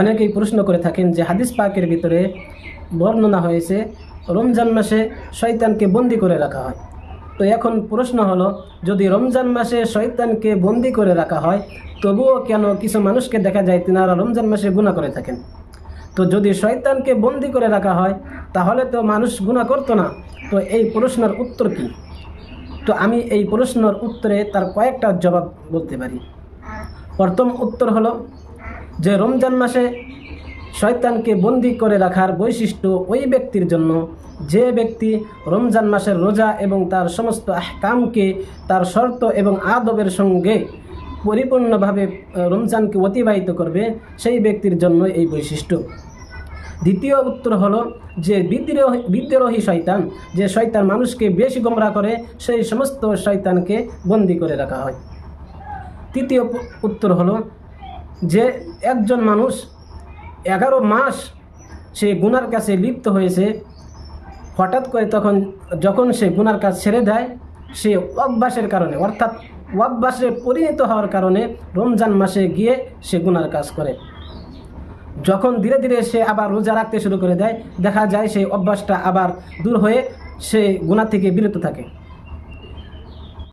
অনেকেই প্রশ্ন করে থাকেন যে হাদিস পাকের ভিতরে বর্ণনা হয়েছে, রমজান মাসে শয়তানকে বন্দি করে রাখা হয়। তো এখন প্রশ্ন হলো, যদি রমজান মাসে শয়তানকে বন্দি করে রাখা হয়, তবুও কেন কিছু মানুষকে দেখা যায় তিনারা রমজান মাসে গুণা করে থাকেন? তো যদি শয়তানকে বন্দি করে রাখা হয়, তাহলে তো মানুষ গুণা করতো না। তো এই প্রশ্নের উত্তর কি? তো আমি এই প্রশ্নের উত্তরে তার কয়েকটা জবাব বলতে পারি। প্রথম উত্তর হলো যে রমজান মাসে শয়তানকে বন্দি করে রাখার বৈশিষ্ট্য ওই ব্যক্তির জন্য। যে ব্যক্তি রমজান মাসের রোজা এবং তার সমস্ত আহকামকে তার শর্ত এবং আদবের সঙ্গে পরিপূর্ণভাবে রমজানকে অতিবাহিত করবে, সেই ব্যক্তির জন্য এই বৈশিষ্ট্য। দ্বিতীয় উত্তর হলো যে বিদ্রোহী বিদ্রোহী শয়তান, যে শয়তান মানুষকে বেশি গোমরা করে, সেই সমস্ত শয়তানকে বন্দি করে রাখা হয়। তৃতীয় উত্তর হলো যে একজন মানুষ এগারো মাস সে গুনার কাছে লিপ্ত হয়েছে, হঠাৎ করে তখন, যখন সে গুনার কাজ ছেড়ে দেয়, সে অভ্যাসের কারণে, অর্থাৎ অভ্যাসে পরিণত হওয়ার কারণে রমজান মাসে গিয়ে সে গুনার কাজ করে। যখন ধীরে ধীরে সে আবার রোজা রাখতে শুরু করে দেয়, দেখা যায় সেই অভ্যাসটা আবার দূর হয়ে সে গুণা থেকে বিরত থাকে।